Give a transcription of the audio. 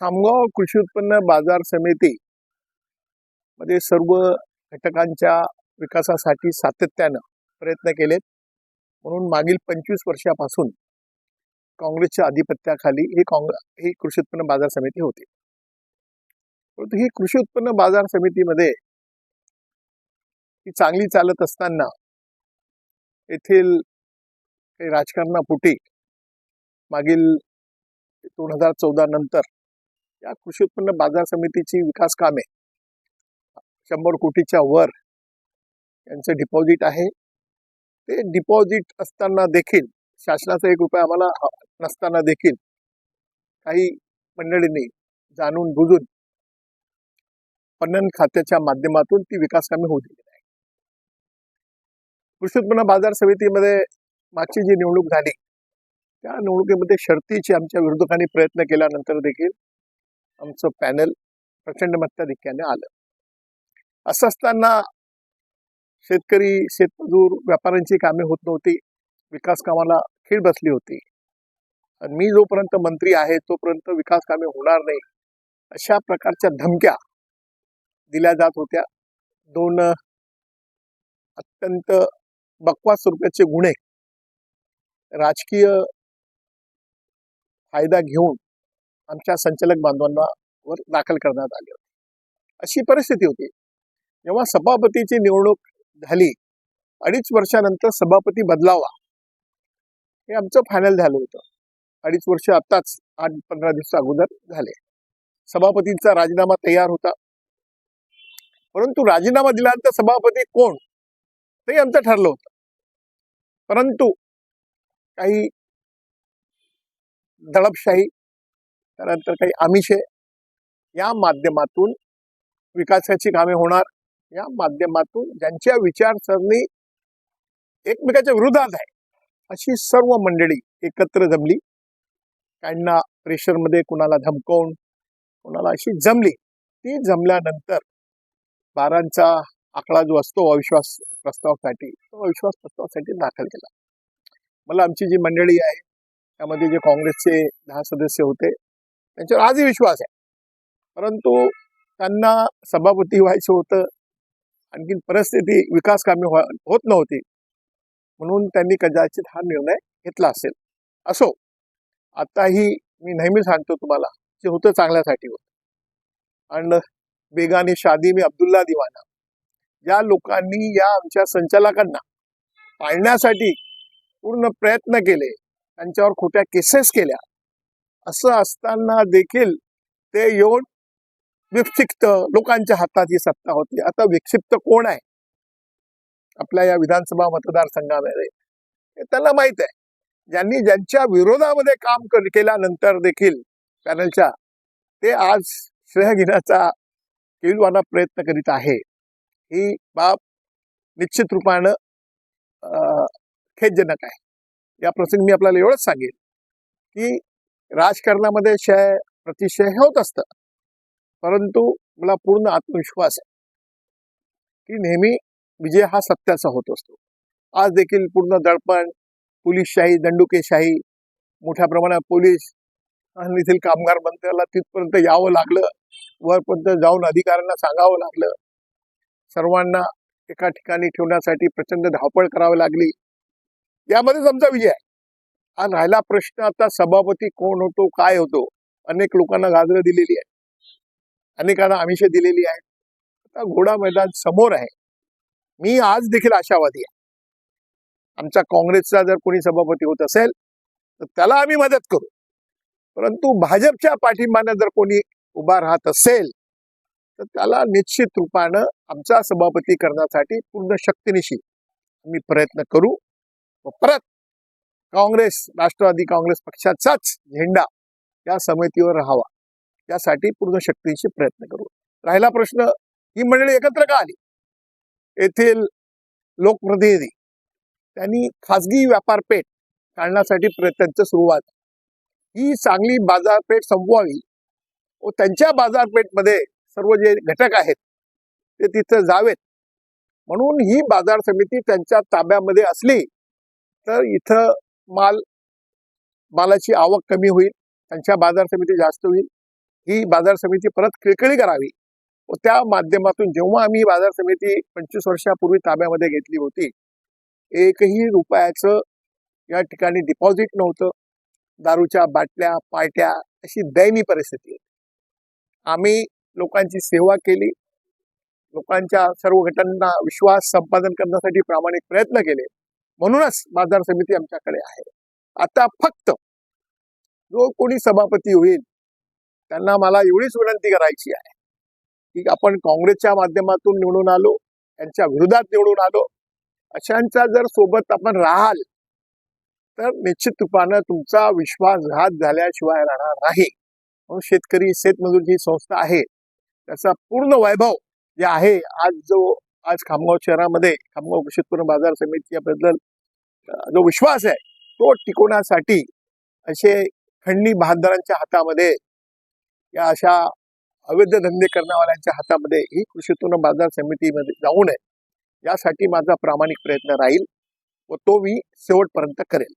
खामगाव कृषी उत्पन्न बाजार समिती मध्ये सर्व घटकांच्या विकासासाठी सातत्यानं प्रयत्न केलेत. म्हणून मागील पंचवीस वर्षापासून काँग्रेसच्या आधिपत्याखाली ही काँग्रेस ही कृषी उत्पन्न बाजार समिती होती. परंतु ही कृषी उत्पन्न बाजार समितीमध्ये ही चांगली चालत असताना येथील काही राजकारणापुटी मागील दोन हजार चौदा नंतर या कृषी उत्पन्न बाजार समितीची विकास कामे. शंभर कोटीच्या वर यांचं डिपॉझिट आहे. ते डिपॉझिट असताना देखील शासनाचा एक रुपया आम्हाला नसताना देखील काही मंडळींनी जाणून बुजून पणन खात्याच्या माध्यमातून ती विकास कामे होऊ दिली नाही. कृषी उत्पन्न बाजार समितीमध्ये मागची जी निवडणूक झाली त्या निवडणुकीमध्ये शर्तीची आमच्या विरोधकांनी प्रयत्न केल्यानंतर देखील आमचं पॅनल प्रचंड मताधिक्याने आलं. असं असताना शेतकरी शेतमजूर व्यापाऱ्यांची कामे होत नव्हती. विकास कामाला खीळ बसली होती. आणि मी जोपर्यंत मंत्री आहे तोपर्यंत विकास कामे होणार नाही अशा प्रकारच्या धमक्या दिल्या जात होत्या. दोन अत्यंत बकवास स्वरूपाचे गुन्हे राजकीय फायदा घेऊन आमच्या संचालक बांधवांवर दाखल करण्यात आले होते. अशी परिस्थिती होती. जेव्हा सभापतीची निवडणूक झाली अडीच वर्षानंतर सभापती बदलावा हे आमचं फायनल झालं होतं. अडीच वर्ष आताच आठ पंधरा दिवसा अगोदर झाले. सभापतींचा राजीनामा तयार होता. परंतु राजीनामा दिल्यानंतर सभापती कोण? ते आमचं ठरलं होतं. परंतु काही दडपशाही त्यानंतर काही आमिषे या माध्यमातून विकासाची कामे होणार. या माध्यमातून ज्यांच्या विचारसरणी एकमेकाच्या विरोधात आहे अशी सर्व मंडळी एकत्र जमली. काहींना प्रेशरमध्ये कुणाला धमकवून कुणाला अशी जमली. ती जमल्यानंतर बारांचा आकडा जो असतो अविश्वास प्रस्तावासाठी तो अविश्वास प्रस्तावासाठी दाखल केला. मला आमची जी मंडळी आहे त्यामध्ये जे काँग्रेसचे दहा सदस्य होते त्यांच्यावर आजही विश्वास आहे. परंतु त्यांना सभापती व्हायचं होतं. आणखीन परिस्थिती विकास कामे होत नव्हती. म्हणून त्यांनी कदाचित हा निर्णय घेतला असेल. असो आताही मी नेहमी सांगतो तुम्हाला जे होतं चांगल्यासाठी होतं. आणि बेगानी शादी मी अब्दुल्ला दिवाना. ज्या लोकांनी या आमच्या संचालकांना पाळण्यासाठी पूर्ण प्रयत्न केले. त्यांच्यावर खोट्या केसेस केल्या. असं असताना देखील ते येऊन विक्षिप्त लोकांच्या हातात ही सत्ता होती. आता विक्षिप्त कोण आहे? आपल्या या विधानसभा मतदारसंघामध्ये. हे त्यांना माहीत आहे. ज्यांनी ज्यांच्या विरोधामध्ये काम केल्यानंतर देखील पॅनलच्या ते आज श्रेय घेण्याचा किलवाना प्रयत्न करीत आहे. ही बाब निश्चित रूपानं अं, खेदजनक आहे. या प्रसंगी मी आपल्याला एवढंच सांगेन की राजकारणामध्ये शय प्रतिशय होत असतं. परंतु मला पूर्ण आत्मविश्वास आहे की नेहमी विजय हा सत्याचा होत असतो. आज देखील पूर्ण दडपण पोलीसशाही दंडुकेशाही मोठ्या प्रमाणात पोलीस आणि येथील कामगार मंत्र्याला तिथपर्यंत यावं लागलं वरपर्यंत जाऊन अधिकाऱ्यांना सांगावं लागलं. सर्वांना एका ठिकाणी ठेवण्यासाठी प्रचंड धावपळ करावी लागली. यामध्येच आमचा विजय आहे. आणि राहिला प्रश्न आता सभापती कोण होतो काय होतो? अनेक लोकांना गाजरं दिलेली आहे अनेकांना आमिषे दिलेली आहेत. आता घोडा मैदान समोर आहे. मी आज देखील आशावादी आहे. आमच्या काँग्रेसचा जर कोणी सभापती होत असेल तर त्याला आम्ही मदत करू. परंतु भाजपच्या पाठिंबाने जर कोणी उभा राहत असेल तर त्याला निश्चित रूपानं आमचा सभापती करण्यासाठी पूर्ण शक्तीनिशी आम्ही प्रयत्न करू व परत काँग्रेस राष्ट्रवादी काँग्रेस पक्षाचाच झेंडा या समितीवर राहावा. यासाठी पूर्ण शक्तींशी प्रयत्न करू. राहिला प्रश्न ही मंडळी एकत्र का आली? येथील लोकप्रतिनिधी त्यांनी खासगी व्यापारपेठ काढण्यासाठी प्रयत्नांची सुरुवात. ही चांगली बाजारपेठ संपवावी व त्यांच्या बाजारपेठमध्ये सर्व जे घटक आहेत ते तिथं जावेत. म्हणून ही बाजार समिती त्यांच्या ताब्यामध्ये असली तर इथं माल मालाची आवक कमी होईल त्यांच्या बाजार समिती जास्त होईल ही बाजार समिती परत खिळखिळी करावी. व त्या माध्यमातून जेव्हा आम्ही बाजार समिती पंचवीस वर्षापूर्वी ताब्यामध्ये घेतली होती एकही रुपयाचं या ठिकाणी डिपॉझिट नव्हतं. दारूच्या बाटल्या पाट्या अशी दयनीय परिस्थिती होती. आम्ही लोकांची सेवा केली. लोकांच्या सर्व घटनांना विश्वास संपादन करण्यासाठी प्रामाणिक प्रयत्न केले. म्हणूनच बाजार समिती आमच्याकडे आहे. आता फक्त जो कोणी सभापती होईल त्यांना मला एवढीच विनंती करायची आहे की आपण काँग्रेसच्या माध्यमातून निवडून आलो त्यांच्या विरोधात निवडून आलो अशांचा जर सोबत आपण राहाल तर निश्चित रूपानं तुमचा विश्वासघात झाल्याशिवाय राहणार नाही. म्हणून शेतकरी शेतमजूर जी संस्था आहे त्याचा पूर्ण वैभव जे आहे आज जो आज खामगाव शहरामध्ये खामगाव कृषी बाजार समितीबद्दल जो विश्वास आहे तो टिकवण्यासाठी असे खंडणी बहादरांच्या हातामध्ये या अशा अवैध धंदे करण्यावाल्यांच्या हातामध्ये ही कृषी बाजार समितीमध्ये जाऊ नये यासाठी माझा प्रामाणिक प्रयत्न राहील व तो मी शेवटपर्यंत करेल.